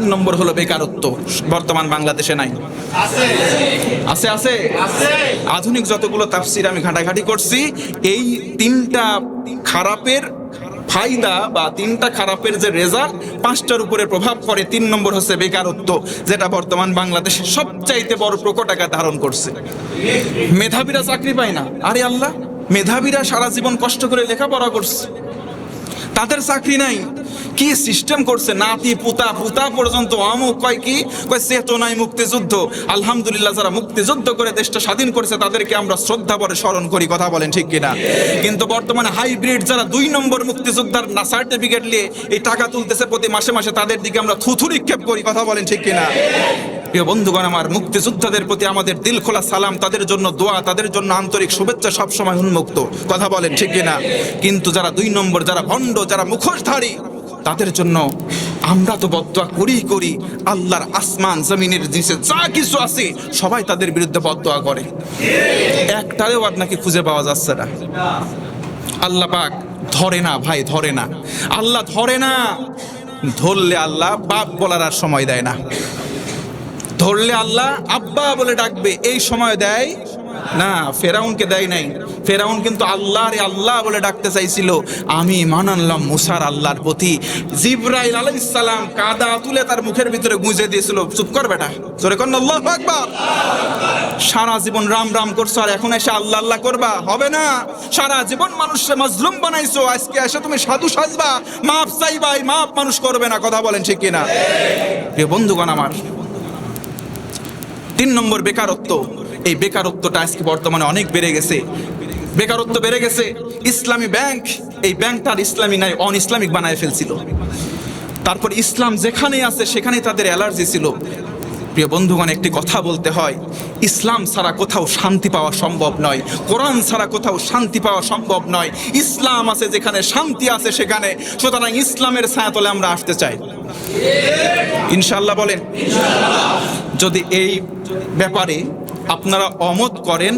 তিন নম্বর হলো বেকারত্ব, বর্তমান বাংলাদেশে নাই। আছে আছে। আধুনিক যতগুলো তাফসির আমি ঘাটাঘাটি করছি, এই তিনটা খারাপের ফায়দা বা তিনটা খারাপের যে রেজাল্ট পাঁচটার উপরে প্রভাব পড়ে। তিন নম্বর হচ্ছে বেকারত্ব, যেটা বর্তমান বাংলাদেশে সবচাইতে বড় প্রকট আকার ধারণ করছে। মেধাবীরা চাকরি পায় না। আরে আল্লাহ, মেধাবীরা সারা জীবন কষ্ট করে লেখাপড়া করছে। তাদের চাকরি নাই। কি সিস্টেম করছে? নাতি, পুতা পুতা পর্যন্ত অমুক কয় কি? কয় চেতনায় মুক্তিযুদ্ধ। আলহামদুলিল্লাহ যারা মুক্তিযুদ্ধ করে দেশটা স্বাধীন করেছে, তাদেরকে আমরা শ্রদ্ধা করে স্মরণ করি, কথা বলেন ঠিক কিনা? কিন্তু বর্তমানে হাইব্রিড যারা দুই নম্বর মুক্তিযোদ্ধার না সার্টিফিকেট নিয়ে এই টাকা তুলতেছে প্রতি মাসে মাসে, তাদের দিকে আমরা থুথু নিক্ষেপ করি, কথা বলেন ঠিক কিনা? প্রিয় বন্ধুগণ, আমার মুক্তিযোদ্ধাদের প্রতি আমাদের দিল খোলা সালাম, তাদের জন্য দোয়া, তাদের জন্য আন্তরিক শুভেচ্ছা সবসময় উন্মুক্ত। কথা বলেন ঠিক না কিন্তু যারা দুই নম্বর, যারা ভণ্ড, যারা মুখোশধারী, তাদের জন্য আমরা তো বদয়া করি করি। আল্লাহর আসমান, জমিনের নিচে যা কিছু আছে, সবাই তাদের বিরুদ্ধে বদয়া করে। একটারেও আর নাকি খুঁজে পাওয়া যাচ্ছে না। আল্লাহ পাক ধরে না, ভাই, ধরে না। আল্লাহ ধরে না। ধরলে আল্লাহ বাপ বলার আর সময় দেয় না। ধরলে আল্লাহ আব্বা বলে ডাকবে, এই সময় দেয়? না, ফেরাউনকে দেয় নাই। ফেরাউন কিন্তু আল্লাহ রে আল্লাহ বলে ডাকতে চাইছিল। আমি মান আনলাম, মুসার আল্লাহর প্রতি। জিব্রাইল আলাইহিস সালাম কাদা তুলে তার মুখের ভিতরে গুঁজে দিয়েছিল। চুপ কর বেটা, জোরে কর আল্লাহু আকবার। সারা জীবন রাম রাম করছ, আর এখন এসে আল্লাহ আল্লাহ করবা? হবে না। সারা জীবন মানুষকে মাজলুম বানাইছো, আজকে এসে তুমি সাধু সাজবা। মাপ চাইবা এই মাপ মানুষ করবে না, কথা বলেন ঠিক কিনা? প্রিয় বন্ধুগণ আমার তিন নম্বর বেকারত্ব। এই বেকারত্বটা আজকে বর্তমানে অনেক বেড়ে গেছে। বেকারত্ব বেড়ে গেছে। ইসলামী ব্যাংক এই ব্যাংকটা আর ইসলামী নাই অন ইসলামিক বানায় ফেলছিল। তারপর ইসলাম যেখানেই আছে, সেখানেই তাদের অ্যালার্জি ছিল। প্রিয় বন্ধুগণ, একটি কথা বলতে হয়, ইসলাম ছাড়া কোথাও শান্তি পাওয়া সম্ভব নয়। কোরআন ছাড়া কোথাও শান্তি পাওয়া সম্ভব নয়। ইসলাম আছে যেখানে শান্তি আছে সেখানে। সুতরাং ইসলামের ছায়াতলে আমরা আসতে চাই। ইনশাল্লাহ বলেন, যদি এই ব্যাপারে আপনারা অমত করেন,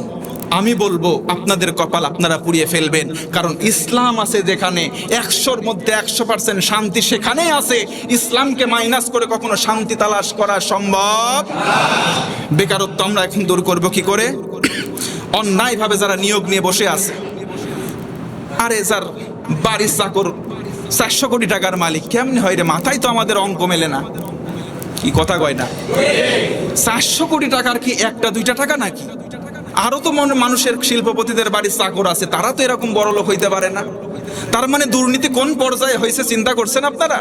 আমি বলব আপনাদের কপাল আপনারা পুড়িয়ে ফেলবেন। কারণ ইসলাম আছে যেখানে একশোর মধ্যে একশো পার্সেন্ট শান্তি সেখানেই আছে। ইসলামকে মাইনাস করে কখনো শান্তি তালাশ করা সম্ভব বেকারত্ব আমরা এখন দূর করব কি করে? অন্যায়ভাবে যারা নিয়োগ নিয়ে বসে আছে, আরে যার বাড়ির চাকর চারশো কোটি টাকার মালিক। কেমনি হয় রে মাথায় তো আমাদের অঙ্ক মেলে না। কি কথা কয় না? চারশো কোটি টাকার কি একটা, দুইটা টাকা নাকি? আরও তো মনে মানুষের শিল্পপতিদের বাড়ির চাকর আছে, তারা তো এরকম বড় লোক হইতে পারে না। তার মানে দুর্নীতি কোন পর্যায়ে হয়েছে চিন্তা করছেন আপনারা?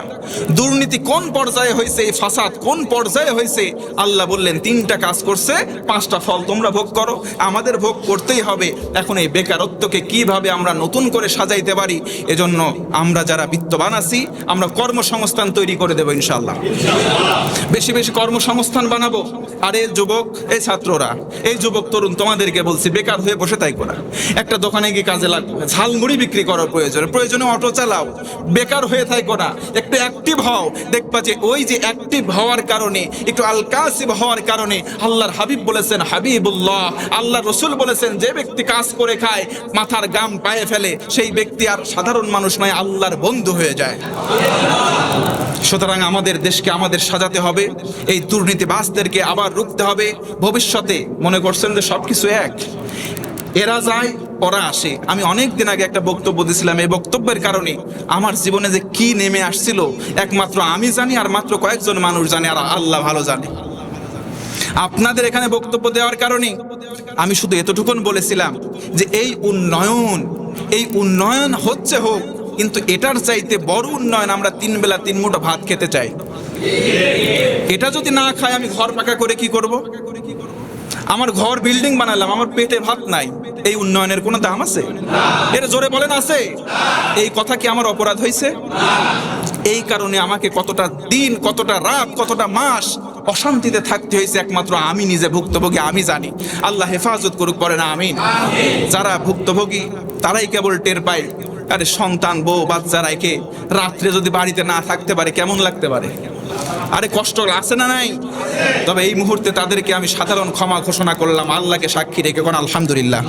দুর্নীতি কোন পর্যায়ে হয়েছে, এই ফাসাদ কোন পর্যায়ে হয়েছে? আল্লাহ বললেন, তিনটা কাজ করছে, পাঁচটা ফল তোমরা ভোগ করো, আমাদের ভোগ করতেই হবে। এখন এই বেকারত্বকে কীভাবে আমরা নতুন করে সাজাইতে পারি? এজন্য আমরা যারা বিত্তবান আছি, আমরা কর্মসংস্থান তৈরি করে দেবো ইনশাল্লাহ বেশি বেশি কর্মসংস্থান বানাবো। আরে যুবক, এই ছাত্ররা, এই যুবক তরুণ তোমাদেরকে বলছি, বেকার হয়ে বসে তাই করা একটা দোকানে গিয়ে কাজে লাগবে। ঝালমুড়ি বিক্রি করার প্রয়োজন প্রয়োজনে অটো চালাও। বেকার হয়ে তাই করা একটু অ্যাক্টিভ হও। দেখবা যে ওই যে অ্যাক্টিভ হওয়ার কারণে, একটু আলকাসিব হওয়ার কারণে আল্লাহর হাবিব বলেছেন, হাবিবুল্লাহ। আল্লাহ রসুল বলেছেন, যে ব্যক্তি কাজ করে খায়, মাথার গাম পায়ে ফেলে, সেই ব্যক্তি আর সাধারণ মানুষ নয়, আল্লাহর বন্ধু হয়ে যায়। সুতরাং আমাদের দেশকে আমাদের সাজাতে হবে। এই দুর্নীতিবাজদেরকে আবার রুখতে হবে। ভবিষ্যতে মনে করছেন যে সবকিছু এক। এরা যায় ওরা আসে। আমি অনেক দিন আগে একটা বক্তব্য দিয়েছিলাম, এই বক্তব্যের কারণে আমার জীবনে যে কি নেমে আসছিল, একমাত্র আমি জানি আর মাত্র কয়েকজন মানুষ জানে আর আল্লাহ ভালো জানে। আপনাদের এখানে বক্তব্য দেওয়ার কারণে আমি শুধু এতটুকুন বলেছিলাম যে এই উন্নয়ন এই উন্নয়ন হচ্ছে হোক, কিন্তু এটার চাইতে বড় উন্নয়ন আমরা তিন বেলা তিন মুঠো ভাত খেতে চাই। এটা যদি না খাই আমি ঘর পাকা করে কি করব? আমার ঘর বিল্ডিং বানালাম, আমার পেটে ভাত নাই। এই উন্নয়নের কোনো দাম আছে? এর জোরে বলেন আছে। এই কথা কি আমার অপরাধ হয়েছে? এই কারণে আমাকে কতটা দিন, কতটা রাত, কতটা মাস অশান্তিতে থাকতে হয়েছে একমাত্র আমি নিজে ভুক্তভোগী, আমি জানি। আল্লাহ হেফাজত করুক করে না আমিন। যারা ভুক্তভোগী, তারাই কেবল টের পায়। আরে সন্তান, বউ, বাচ্চারা একে রাত্রে যদি বাড়িতে না থাকতে পারে, কেমন লাগতে পারে? আরে কষ্ট আছে না নাই? তবে এই মুহূর্তে তাদেরকে আমি সাধারণ ক্ষমা ঘোষণা করলাম, আল্লাহকে সাক্ষী রেখে কোন আলহামদুলিল্লাহ।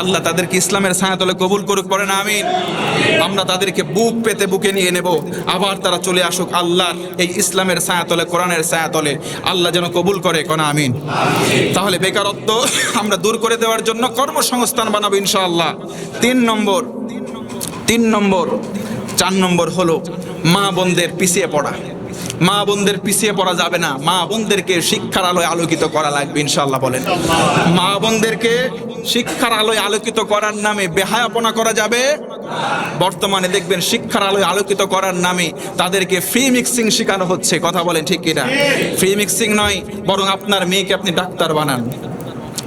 আল্লাহ তাদেরকে ইসলামের ছায়াতলে কবুল করুক পরে না, আমিন। আমরা তাদেরকে বুক পেতে বুকে নিয়ে নেব। আবার তারা চলে আসুক আল্লাহর এই ইসলামের ছায়াতলে, কোরআনের ছায়াতলে। আল্লাহ যেন কবুল করে, কোন আমিন। তাহলে বেকারত্ব আমরা দূর করে দেওয়ার জন্য কর্মসংস্থান বানাবো ইনশাআল্লাহ। তিন নম্বর তিন নম্বর, চার নম্বর হলো মা বোনদের পিছিয়ে পড়া। মা বোনদের পিছিয়ে পড়া যাবে না। মা বোনদেরকে শিক্ষার আলোয় আলোকিত করা লাগবে ইনশাল্লাহ বলেন। মা বোনদেরকে শিক্ষার আলোয় আলোকিত করার নামে বেহায়াপনা করা যাবে। বর্তমানে দেখবেন শিক্ষার আলোয় আলোকিত করার নামে তাদেরকে ফ্রি মিক্সিং শেখানো হচ্ছে, কথা বলেন ঠিক কিনা? ফ্রি মিক্সিং নয়, বরং আপনার মেয়েকে আপনি ডাক্তার বানান।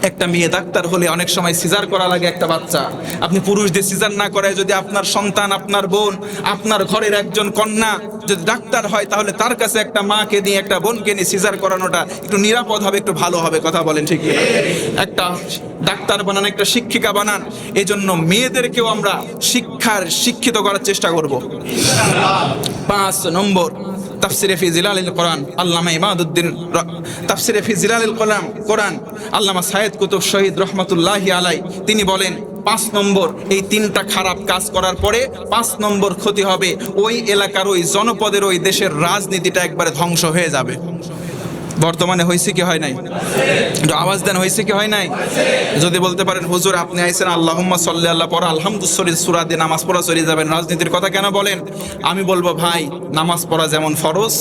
একটা মেয়ে ডাক্তার হলে অনেক সময় সিজার করা লাগে একটা বাচ্চা। আপনি পুরুষদের সিজার না করায় যদি আপনার সন্তান, আপনার বোন, আপনার ঘরের একজন কন্যা যদি ডাক্তার হয়, তাহলে তার কাছে একটা মাকে নিয়ে, একটা বোনকে নিয়ে সিজার করানোটা একটু নিরাপদ হবে, একটু ভালো হবে, কথা বলেন ঠিক একটা ডাক্তার বানান, একটা শিক্ষিকা বানান এই জন্য মেয়েদেরকেও আমরা শিক্ষার শিক্ষিত করার চেষ্টা করব। পাঁচ নম্বর তাফসিরে ফি জিলালিল কোরআন, আল্লামা ইমাদউদ্দিন র- তাফসিরে ফি জিলালিল কোরআন কোরআন, আল্লামা সাইয়েদ কুতুব শহীদ রহমতুল্লাহি আলাই তিনি বলেন, পাঁচ নম্বর, এই তিনটা খারাপ কাজ করার পরে পাঁচ নম্বর ক্ষতি হবে। ওই এলাকার ওই জনপদের ওই দেশের রাজনীতিটা একবারে ধ্বংস হয়ে যাবে। বর্তমানে হয়েছে কি হয় নাই? আওয়াজ দেন হয়েছে কি হয় নাই? যদি বলতে পারেন, হুজুর, আপনি আইসেন আল্লাহুম্মা সাল্লি আল্লাহ পড়া আলহামদুসরির সুরা দিয়ে নামাজ পড়া চলে যাবেন। রাজনীতির কথা কেন বলেন? আমি বলব, ভাই, নামাজ পড়া যেমন ফরজ,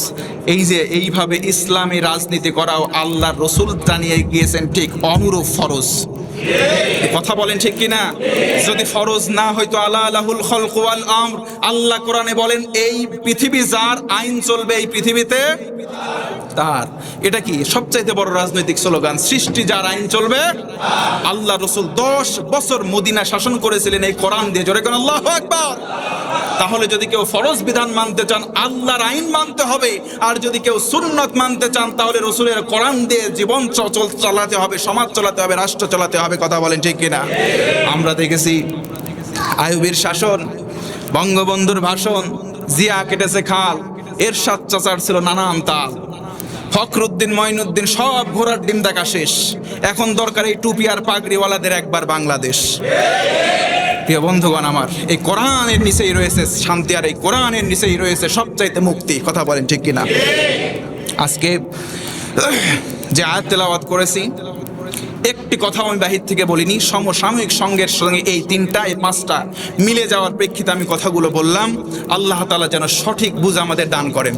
এই যে এইভাবে ইসলামী রাজনীতি করাও আল্লাহ রসুল জানিয়ে গিয়েছেন, ঠিক অনুরূপ ফরজ। কথা বলেন ঠিক কিনা? যদি ফরজ না হয়তো আল্লাহ আলাহুল খলক আমর, আল্লাহ কোরআনে বলেন, এই পৃথিবী যার আইন চলবে, এই পৃথিবীতে তার। এটা কি সবচাইতে বড় রাজনৈতিক স্লোগান? সৃষ্টি যার আইন চলবে, আল্লাহ রসুল দশ বছর মদিনা শাসন করেছিলেন এই কোরআন দিয়ে। জোরে কোন আল্লাহ একবার তাহলে যদি কেউ ফরজ বিধান মানতে চান, আল্লাহর আইন মানতে হবে। আর যদি কেউ সুন্নত মানতে চান, তাহলে রসুলের কোরআন দিয়ে জীবন চলাতে হবে, সমাজ চলাতে হবে, রাষ্ট্র চলাতে হবে। কথা বলেন, ঠিক কিনা? আমরা দেখেছি আয়ুবের শাসন, বঙ্গবন্ধুর ভাষণ, জিয়া কেটেছে খাল এর সাত চাচার ছিল নানান তাল। ফখরুদ্দিন, মঈনুদ্দিন সব ঘোড়ার ডিম দেখা শেষ। এখন দরকার এই টুপি আর পাগড়িওয়ালাদের একবার বাংলাদেশ। প্রিয় বন্ধুগণ আমার, এই কোরআনের নিচেই রয়েছে শান্তি আর এই কোরআনের নিচেই রয়েছে সবচাইতে মুক্তি। কথা বলেন, ঠিক কিনা? আজকে যে আয়াত তেলাওয়াত করেছি একটি কথাও আমি বাহির থেকে বলিনি, সমসাময়িক সঙ্গের সঙ্গে এই তিনটা এই পাঁচটা মিলে যাওয়ার প্রেক্ষিতে আমি কথাগুলো বললাম, আল্লাহ তালা যেন সঠিক বুঝ আমাদের দান করেন।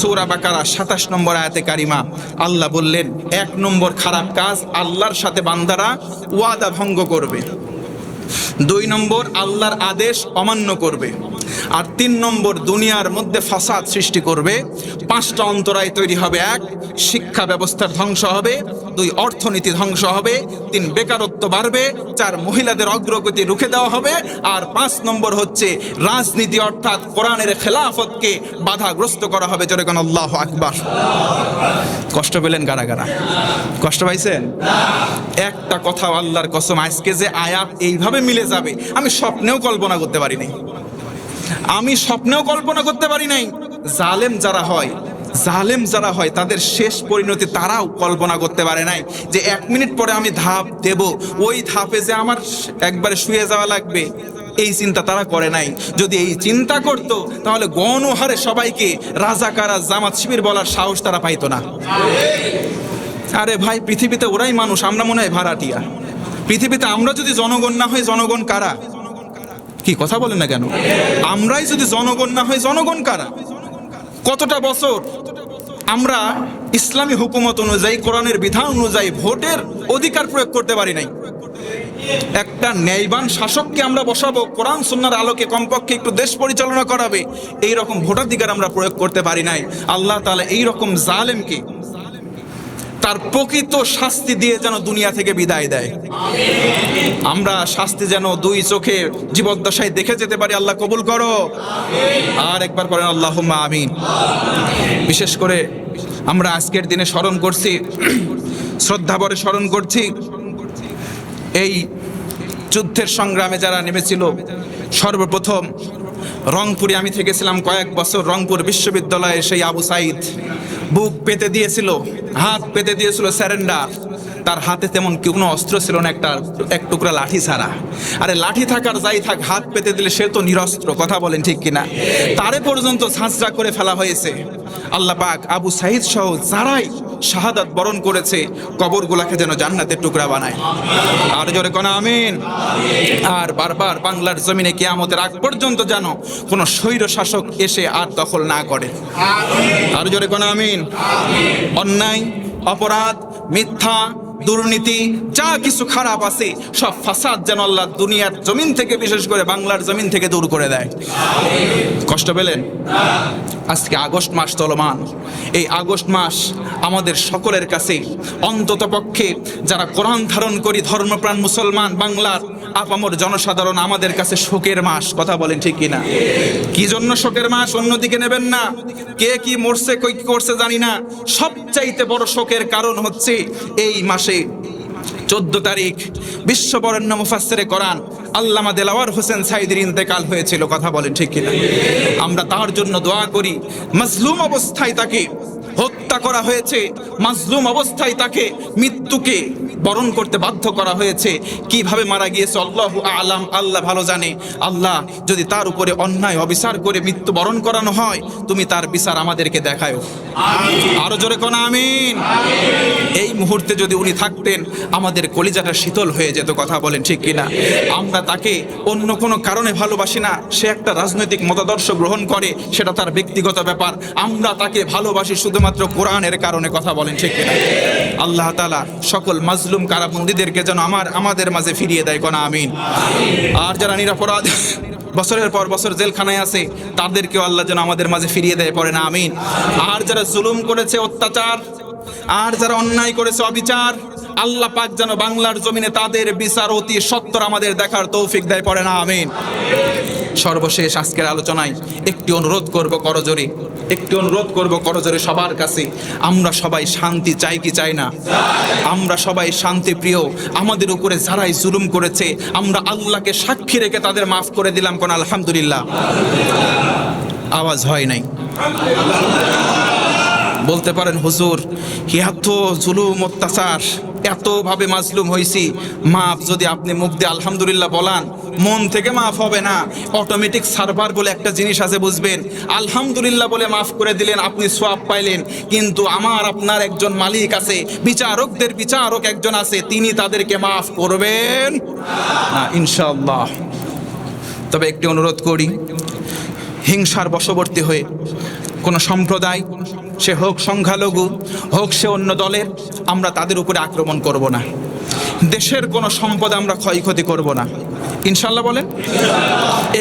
সৌরা বাকারা সাতাশ নম্বর আয়াতে কারিমা, আল্লাহ বললেন, এক নম্বর খারাপ কাজ আল্লাহর সাথে বান্দারা ওয়াদা ভঙ্গ করবে। দুই নম্বর, আল্লাহর আদেশ অমান্য করবে। আর তিন নম্বর দুনিয়ার মধ্যে ফাসাদ সৃষ্টি করবে। পাঁচটা অন্তরায় তৈরি হবে এক, শিক্ষা ব্যবস্থার ধ্বংস হবে, দুই, অর্থনীতি ধ্বংস হবে, তিন, বেকারত্ব বাড়বে, চার, মহিলাদের অগ্রগতি রুখে দেওয়া হবে, আর পাঁচ নম্বর হচ্ছে রাজনীতি অর্থাৎ কোরআনের খেলাফতকে বাধাগ্রস্ত করা হবে। জোরে কোন আল্লাহ আকবার। কষ্ট পেলেন কারা কারা? কষ্ট পাইছেন? একটা কথা আল্লাহর কসম, আজকে যে আয়াত এইভাবে মিলে যাবে, আমি স্বপ্নেও কল্পনা করতে পারি নাই আমি স্বপ্নেও কল্পনা করতে পারি নাই। জালেম যারা হয়, জালেম যারা হয়, তাদের শেষ পরিণতি তারাও কল্পনা করতে পারে নাই যে এক মিনিট পরে আমি ধাপ দেব। ওই ধাপে যে আমার একবারে শুয়ে যাওয়া লাগবে, এই চিন্তা তারা করে নাই। যদি এই চিন্তা করতো, তাহলে গণহারে সবাইকে রাজাকারা জামাত শিবির বলার সাহস তারা পাইতো না। আরে ভাই, পৃথিবীতে ওরাই মানুষ, আমরা মনে হয় ভাড়াটিয়া। পৃথিবীতে আমরা যদি জনগণ না হয়, জনগণ কারা? কি কথা বলেন না কেন? আমরাই যদি জনগণ না হয়, জনগণ কারা? কতটা বছর? আমরা ইসলামী হুকুমত অনুযায়ী, কোরআনের বিধান অনুযায়ী ভোটের অধিকার প্রয়োগ করতে পারি নাই। একটা ন্যায়বান শাসককে আমরা বসাবো, কোরআন সুন্নার আলোকে কমপক্ষে একটু দেশ পরিচালনা করাবে এই রকম ভোটাধিকার আমরা প্রয়োগ করতে পারি নাই। আল্লাহ তাআলা এই রকম জালেমকে তার প্রকৃত শাস্তি দিয়ে যেন দুনিয়া থেকে বিদায় দেয়। আমরা শাস্তি যেন দুই চোখে জীবদ্দশায় দেখে যেতে পারি, আল্লাহ কবুল করো। আর একবার করেন আল্লাহ আমিন। বিশেষ করে আমরা আজকের দিনে স্মরণ করছি শ্রদ্ধাভরে স্মরণ করছি, এই যুদ্ধের সংগ্রামে যারা নেমেছিল, সর্বপ্রথম রংপুরে আমি থেকেছিলাম কয়েক বছর রংপুর বিশ্ববিদ্যালয়ে সেই আবু সাইদ। বুক পেতে দিয়েছিল, হাত পেতে দিয়েছিল স্যারেন্ডার। তার হাতে তেমন কোনো অস্ত্র ছিল না একটা, এক টুকরা লাঠি ছাড়া। আরে লাঠি থাকার যাই থাক, হাত পেতে দিলে সে তো নিরস্ত্র, কথা বলেন ঠিক কিনা? তারে পর্যন্ত ঝাঁঝরা করে ফেলা হয়েছে। আল্লাহ পাক আবু সাহিদ সহ যারাই শাহাদাত বরণ করেছে, কবরগুলাকে যেন জান্নাতের টুকরা বানায়। আর জোরে কোন, আমিন। আর বারবার বাংলার জমিনে কিয়ামতের আগ পর্যন্ত যেন কোনো স্বৈর শাসক এসে আর দখল না করে। আর জোরে কোন, আমিন। অন্যায়, অপরাধ, মিথ্যা দুর্নীতি, যা কিছু খারাপ আছে, সব ফাসাদ যেন আল্লাহ দুনিয়ার জমিন থেকে, বিশেষ করে বাংলার জমিন থেকে দূর করে দেয়। কষ্ট পেলেন? আজকে আগস্ট মাস চলমান। এই আগস্ট মাস আমাদের সকলের কাছে অন্তত পক্ষে যারা কোরআন ধারণ করি, ধর্মপ্রাণ মুসলমান, বাংলার আপামর জনসাধারণ, আমাদের কাছে শোকের মাস। কথা বলেন ঠিক কিনা? কি জন্য শোকের মাস? অন্যদিকে নেবেন না। কে কি মরছে, কই কি করছে জানি না। সবচাইতে বড় শোকের কারণ হচ্ছে এই মাসে চোদ্দ তারিখ বিশ্ববরণ্য মুফাসের কোরআন আল্লামা দেলাওয়ার হোসেন সাইদির ইন্তেকাল হয়েছিল, কথা বলেন ঠিক কিনা। আমরা তার জন্য দোয়া করি। মজলুম অবস্থায় তাকে হত্যা করা হয়েছে। মাজলুম অবস্থায় তাকে মৃত্যুকে বরণ করতে বাধ্য করা হয়েছে। কীভাবে মারা গিয়েছে আল্লাহ আলাম আল্লাহ ভালো জানে। আল্লাহ যদি তার উপরে অন্যায় অবিচার করে মৃত্যু বরণ করানো হয় তুমি তার বিচার আমাদেরকে দেখায়। আরও জোরে কোন আমিন। এই মুহূর্তে যদি উনি থাকতেন আমাদের কলিজাটা শীতল হয়ে যেত কথা বলেন ঠিক কিনা? আমরা তাকে অন্য কোনো কারণে ভালোবাসি না। সে একটা রাজনৈতিক মতাদর্শ গ্রহণ করে সেটা তার ব্যক্তিগত ব্যাপার। আমরা তাকে ভালোবাসি শুধুমাত্র কোরআনের কারণে কথা বলেন, ঠিক কিনা? আল্লাহ তালা সকল মাজলুম কারাবন্দীদেরকে যেন আমার, আমাদের মাঝে ফিরিয়ে দেয়, কোনা আমিন? আর যারা নিরাপরাধ, বছরের পর বছর জেলখানায় আছে, তাদেরকেও আল্লাহ যেন আমাদের মাঝে ফিরিয়ে দেয় পরে না আমিন। আর যারা জুলুম করেছে অত্যাচার, আর যারা অন্যায় করেছে অবিচার আল্লাহ পাক যেন বাংলার জমিনে তাদের বিচার অতি সত্তর আমাদের দেখার তৌফিক দেয়, পড়ে না, আমিন। সর্বশেষ আজকের আলোচনায় একটি অনুরোধ করব করজোরে, একটি অনুরোধ করব করজোরে সবার কাছে। আমরা সবাই শান্তি চাই কি চাই না? আমরা সবাই শান্তি প্রিয়। আমাদের উপরে যারাই জুলুম করেছে, আমরা আল্লাহকে সাক্ষী রেখে তাদের মাফ করে দিলাম কোন আলহামদুলিল্লাহ। আওয়াজ হয় নাই। বলতে পারেন, হুজুর কি এত জুলুম, অত্যাচার এতভাবে মাজলুম হয়েছি মাফ যদি আপনি মুখ দিয়ে আলহামদুলিল্লাহ বলান, মন থেকে মাফ হবে না। অটোমেটিক সার্ভার বলে একটা জিনিস আছে, বুঝবেন? আলহামদুলিল্লাহ বলে মাফ করে দিলেন, আপনি সোয়াব পাইলেন। কিন্তু আমার আপনার একজন মালিক আছে, বিচারকদের বিচারক একজন আছে, তিনি তাদেরকে মাফ করবেন? না, ইনশাআল্লাহ। তবে একটি অনুরোধ করি, হিংসার বশবর্তী হয়ে কোনো সম্প্রদায়, সে হোক সংখ্যালঘু, হোক সে অন্য দলের, আমরা তাদের উপরে আক্রমণ করব না। দেশের কোনো সম্পদ আমরা ক্ষয়ক্ষতি করব না। ইনশাল্লাহ বলেন,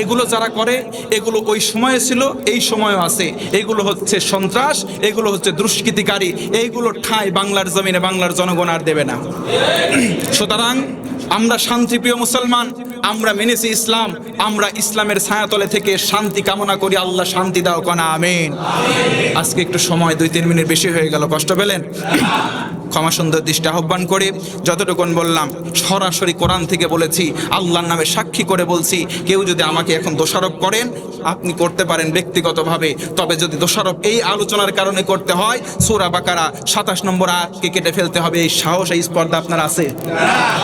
এগুলো যারা করে, এগুলো ওই সময়ে ছিল, এই সময়ও আছে। এগুলো হচ্ছে সন্ত্রাস, এগুলো হচ্ছে দুষ্কৃতিকারী, এইগুলো ঠাঁই বাংলার জমিনে বাংলার জনগণ আর দেবে না। সুতরাং আমরা শান্তিপ্রিয় মুসলমান আমরা মেনেছি ইসলাম, আমরা ইসলামের ছায়াতলে থেকে শান্তি কামনা করি, আল্লাহ শান্তি দাও কনা, আমিন। আজকে একটু সময়, দুই তিন মিনিট বেশি হয়ে গেল, কষ্ট পেলেন? ক্ষমা সুন্দর দৃষ্টি আহ্বান করে যতটুকুন বললাম, সরাসরি কোরআন থেকে বলেছি, আল্লাহর নামে সাক্ষী করে বলছি, কেউ যদি আমাকে এখন দোষারোপ করেন, আপনি করতে পারেন ব্যক্তিগতভাবে, তবে যদি দোষারোপ এই আলোচনার কারণে করতে হয়, সুরা বাকারা সাতাশ নম্বর আটকে কেটে ফেলতে হবে, এই সাহস, এই স্পর্ধা আপনার আছে।